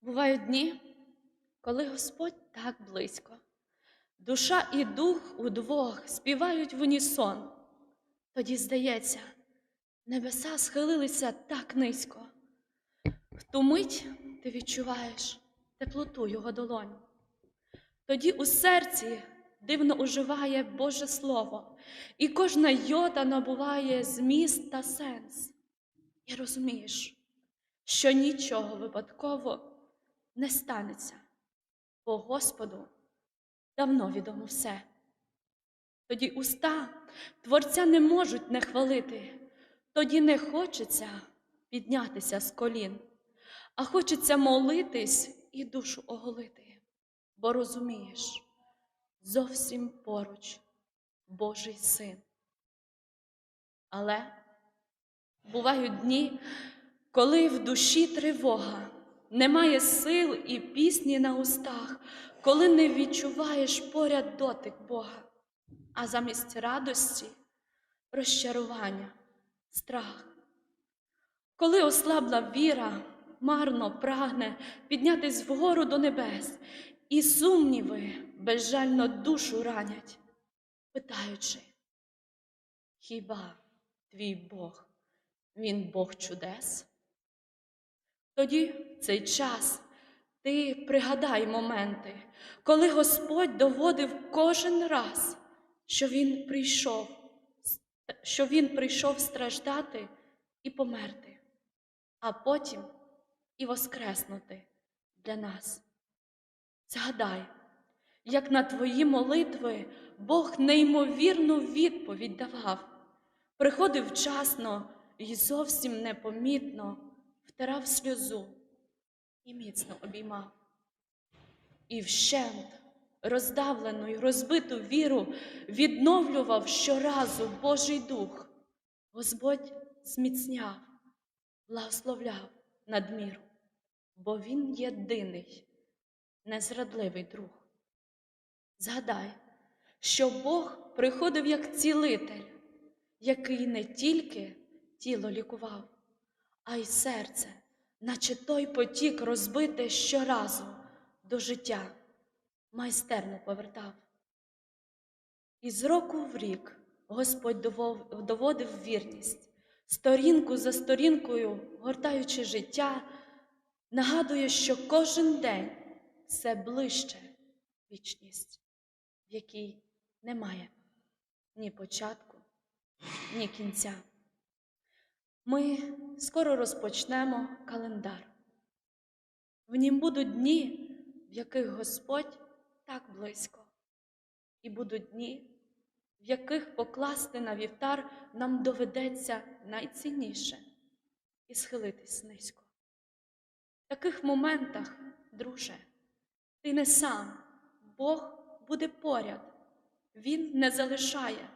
Бувають дні, коли Господь так близько. Душа і дух удвох співають в унісон. Тоді, здається, небеса схилилися так низько. В ту мить ти відчуваєш теплоту його долонь. Тоді у серці дивно оживає Боже Слово, і кожна йота набуває зміст та сенс. І розумієш, що нічого випадково не станеться, бо Господу давно відомо все. Тоді уста Творця не можуть не хвалити, тоді не хочеться піднятися з колін, а хочеться молитись і душу оголити, бо розумієш, зовсім поруч Божий син. Але бувають дні, коли в душі тривога, немає сил і пісні на устах, коли не відчуваєш поряд дотик Бога, а замість радості розчарування, страх. Коли ослабла віра, марно прагне піднятись вгору до небес, і сумніви безжально душу ранять, питаючи, хіба твій Бог, він Бог чудес? Тоді в цей час ти пригадай моменти, коли Господь доводив кожен раз, що Він прийшов, що Він прийшов страждати і померти, а потім і воскреснути для нас. Згадай, як на твої молитви Бог неймовірну відповідь давав, приходив вчасно і зовсім непомітно втирав сльозу і міцно обіймав. І вщент роздавлену й розбиту віру відновлював щоразу Божий Дух. Господь зміцняв, благословляв надміру, бо Він єдиний, незрадливий друг. Згадай, що Бог приходив як цілитель, який не тільки тіло лікував, а й серце, наче той потік розбите щоразу до життя, майстерно повертав. І з року в рік Господь доводив вірність, сторінку за сторінкою, гортаючи життя, нагадує, що кожен день все ближче вічність, в якій немає ні початку, ні кінця. Ми скоро розпочнемо календар. В нім будуть дні, в яких Господь так близько, і будуть дні, в яких покласти на вівтар нам доведеться найцінніше і схилитись низько. В таких моментах, друже, ти не сам, Бог буде поряд, Він не залишає.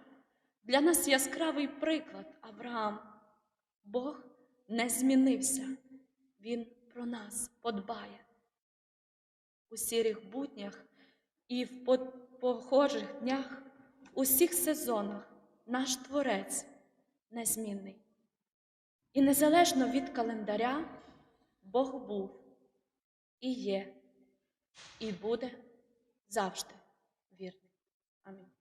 Для нас яскравий приклад Авраам. Бог не змінився, Він про нас подбає. У сірих буднях і в похожих днях, в усіх сезонах наш Творець незмінний. І незалежно від календаря, Бог був і є, і буде завжди вірний. Амінь.